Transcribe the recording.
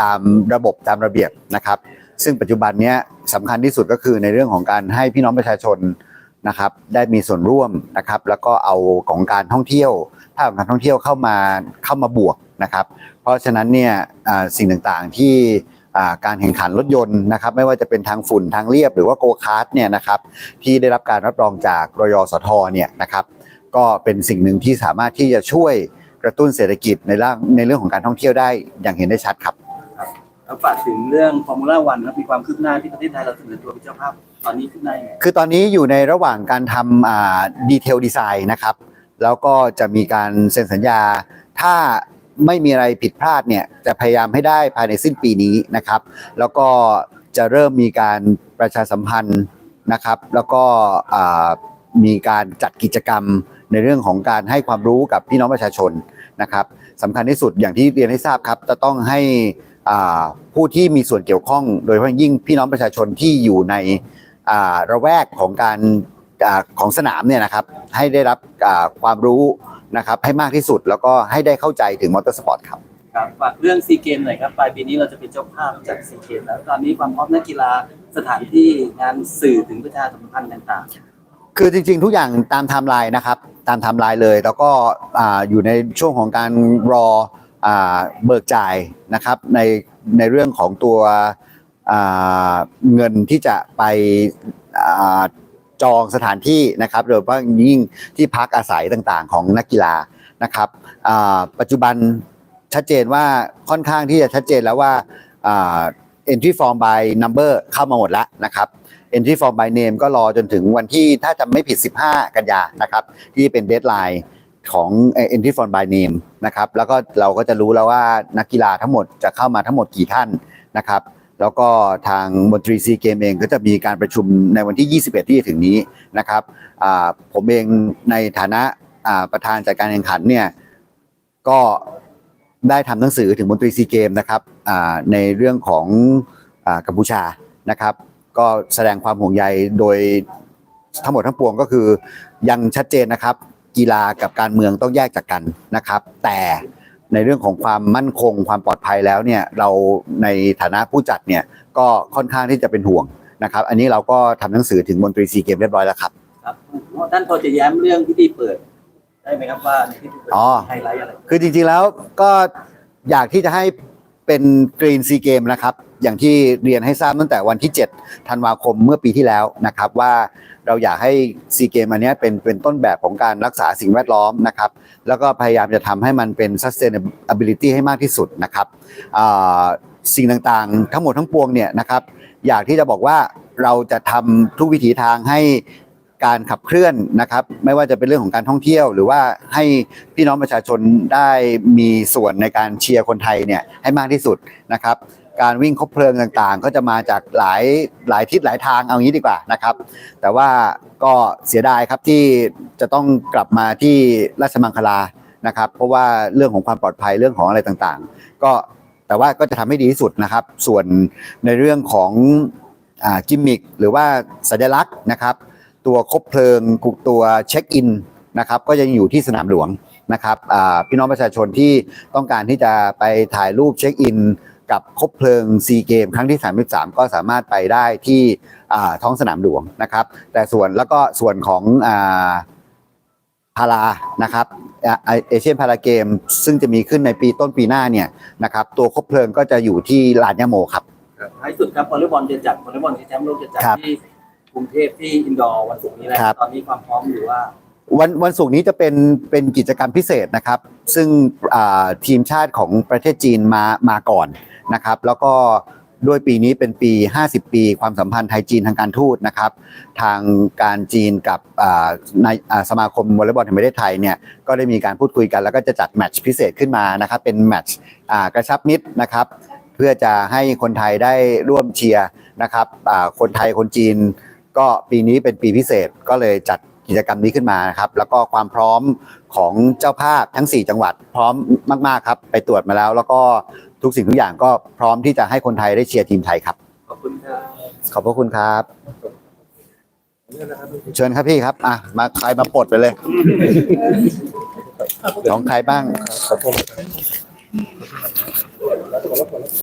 ตามระบบตามระเบียบนะครับ ซึ่งปัจจุบันนี้สำคัญที่สุดก็คือในเรื่องของการให้พี่น้องประชาชนนะครับ ได้มีส่วนร่วมนะครับ แล้วก็เอาของการท่องเที่ยวภาพของการท่องเที่ยวเข้ามาเข้ามาบวกนะครับ เพราะฉะนั้นเนี่ยสิ่งต่างๆที่การแข่งขันรถยนต์นะครับไม่ว่าจะเป็นทางฝุ่นทางเรียบหรือว่าโกคาร์ทเนี่ยนะครับที่ได้รับการรับรองจากรยสทเนี่ยนะครับก็เป็นสิ่งหนึ่งที่สามารถที่จะช่วย กระตุ้นเศรษฐกิจในเรื่องในเรื่องของการท่องเที่ยวได้อย่างเห็นได้ชัดครับ แล้วฝากถึงเรื่องฟอร์มูล่าวันครับมีความคืบหน้าที่ประเทศไทยเราเสนอตัวเป็นเจ้าภาพตอนนี้ขึ้นได้ยังไงคือตอนนี้อยู่ในระหว่างการทำดีเทลดีไซน์นะครับ แล้วก็จะมีการเซ็นสัญญา ถ้าไม่มีอะไรผิดพลาดเนี่ยจะพยายามให้ได้ภายในสิ้นปีนี้นะครับ แล้วก็จะเริ่มมีการประชาสัมพันธ์นะครับ แล้วก็อ่ามีการจัดกิจกรรม ในเรื่องของการให้ความรู้กับพี่น้องประชาชนนะครับสำคัญที่สุดอย่างที่เรียนให้ทราบครับ จะต้องให้ผู้ที่มีส่วนเกี่ยวข้อง โดยเฉพาะยิ่งพี่น้องประชาชนที่อยู่ในระแวกของการอของสนามเนี่ยนะครับให้ได้รับความรู้นะครับให้มากที่สุดแล้วก็ให้ได้เข้าใจถึงมอเตอร์สปอร์ตครับครับฝากเรื่องซีเกมหน่อยครับปลายปีนี้เราจะเป็นเจ้าภาพจัดซีเกมแล้วตอนนี้ความพร้อมนักกีฬาสถานที่งานสื่อถึงประชาสัมพันธ์ต่าง คือจริงๆ ทุกอย่างตามไทม์ไลน์นะครับ ตามไทม์ไลน์เลย แล้วก็อ่าอยู่ในช่วงของการรออ่าเบิกจ่ายนะครับ ในในเรื่องของตัวอ่าเงินที่จะไปอ่าจองสถานที่นะครับโดยเฉพาะยิ่งที่พักอาศัยต่างๆ ของนักกีฬานะครับอ่าปัจจุบันชัดเจนว่าค่อนข้างที่จะชัดเจนแล้วว่าอ่า entry form by number เข้ามาหมดแล้วนะครับ entry form by name ก็รอจนถึงวันที่ถ้าจำไม่ผิด 15 กันยานะครับที่เป็นเด d ไลน์ของเอ่อ entry form by name นะครับแล้วก็เราก็จะรู้แล้วว่านักกีฬาทั้งหมดจะเข้ามาทั้งหมดกี่ท่านนะครับแล้วก็ทางมนตรีซีเกมเองก็จะมีการประชุมในวันที่ 21 ที่ถึงนี้นะครับผมเองในฐานะประธานจัดการแข่งขันเนี่ยก็ได้ทำหนังสือถึงมนตรีซีเกมนะครับในเรื่องของอกัมพูชานะครับ ก็แสดงความห่วงใยโดยทั้งหมดทั้งปวงก็คือ ยังชัดเจนนะครับ กีฬากับการเมืองต้องแยกจากกันนะครับ แต่ในเรื่องของความมั่นคงความปลอดภัยแล้วเนี่ยเราในฐานะผู้จัดเนี่ยก็ค่อนข้างที่จะเป็นห่วงนะครับ อันนี้เราก็ทำหนังสือถึงมนตรีซีเกมเรียบร้อยแล้วครับๆครับท่านพอจะแย้มเรื่องพิธีเปิดได้ไหมครับว่าในพิธีเปิดอ๋อไฮไลท์อะไรคือจริงๆแล้วก็อยากที่จะให้ เป็นกรีนซีเกมนะครับ อย่างที่เรียนให้ทราบตั้งแต่วันที่ 7 ธันวาคมเมื่อปีที่แล้วนะครับ ว่าเราอยากให้ซีเกมอันนี้เป็นเป็นต้นแบบของการรักษาสิ่งแวดล้อมนะครับ แล้วก็พยายามจะทำให้มันเป็น sustainability ให้มากที่สุดนะครับสิ่งต่างๆ ทั้งหมดทั้งปวงเนี่ยนะครับ อยากที่จะบอกว่าเราจะทำทุกวิถีทางให้ การขับเคลื่อนนะครับ ไม่ว่าจะเป็นเรื่องของการท่องเที่ยว หรือว่าให้พี่น้องประชาชนได้มีส่วนในการเชียร์คนไทยเนี่ยให้มากที่สุดนะครับ การวิ่งคบเพลิงต่างๆ ก็จะมาจากหลายหลายทิศหลายทางเอางี้ดีกว่านะครับ แต่ว่าก็เสียดายครับที่จะต้องกลับมาที่ราชมังคลานะครับ เพราะว่าเรื่องของความปลอดภัยเรื่องของอะไรต่างๆ ก็แต่ว่าก็จะทำให้ดีที่สุดนะครับ ส่วนในเรื่องของอ่ากิมมิคหรือว่าสัญลักษณ์นะครับ ตัวคบเพลิงตัวเช็คอินนะครับก็ยังอยู่ที่สนามหลวงนะครับอ่าพี่น้องประชาชนที่ต้องการที่จะไปถ่ายรูปเช็คอิน กับคบเพลิงซีเกมครั้งที่ 33 ก็สามารถไปได้ที่อ่าท้องสนามหลวงนะครับ แต่ส่วนแล้วก็ส่วนของอ่าพารานะครับเอเชียนพาราเกม ซึ่งจะมีขึ้นในปีต้นปีหน้าเนี่ยนะครับตัวคบเพลิงก็จะอยู่ที่ลานยะโมครับท้ายสุดครับวอลเลย์บอลจะจัดวอลเลย์บอลชิงแชมป์โลกจะจัดครับที่ กรุงเทพที่อินดอร์วันศุกร์นี้แหละครับ ตอนนี้ความพร้อมอยู่ว่า วันวันศุกร์นี้จะเป็นเป็นกิจกรรมพิเศษนะครับ ซึ่งอ่าทีมชาติของประเทศจีนมามาก่อนนะครับ แล้วก็ด้วยปีนี้เป็นปี 50 ปี ความสัมพันธ์ไทยจีนทางการทูตนะครับ ทางการจีนกับอ่าในอ่าสมาคมวอลเลย์บอลแห่งประเทศไทยเนี่ยก็ได้มีการพูดคุยกัน แล้วก็จะจัดแมตช์พิเศษขึ้นมานะครับ เป็นแมตช์อ่ากระชับมิตรนะครับ เพื่อจะให้คนไทยได้ร่วมเชียร์นะครับอ่าคนไทยคนจีน ก็ปีนี้เป็นปีพิเศษก็เลยจัดกิจกรรมนี้ขึ้นมานะครับ แล้วก็ความพร้อมของเจ้าภาพทั้ง 4 จังหวัดพร้อมมาก ๆ ครับ ไปตรวจมาแล้ว แล้วก็ทุกสิ่งทุกอย่างก็พร้อมที่จะให้คนไทยได้เชียร์ทีมไทยครับ ขอบคุณครับขอบพระคุณครับ เชิญครับพี่ครับอะมาใครมาปลดไปเลยของใครบ้างขอโทษ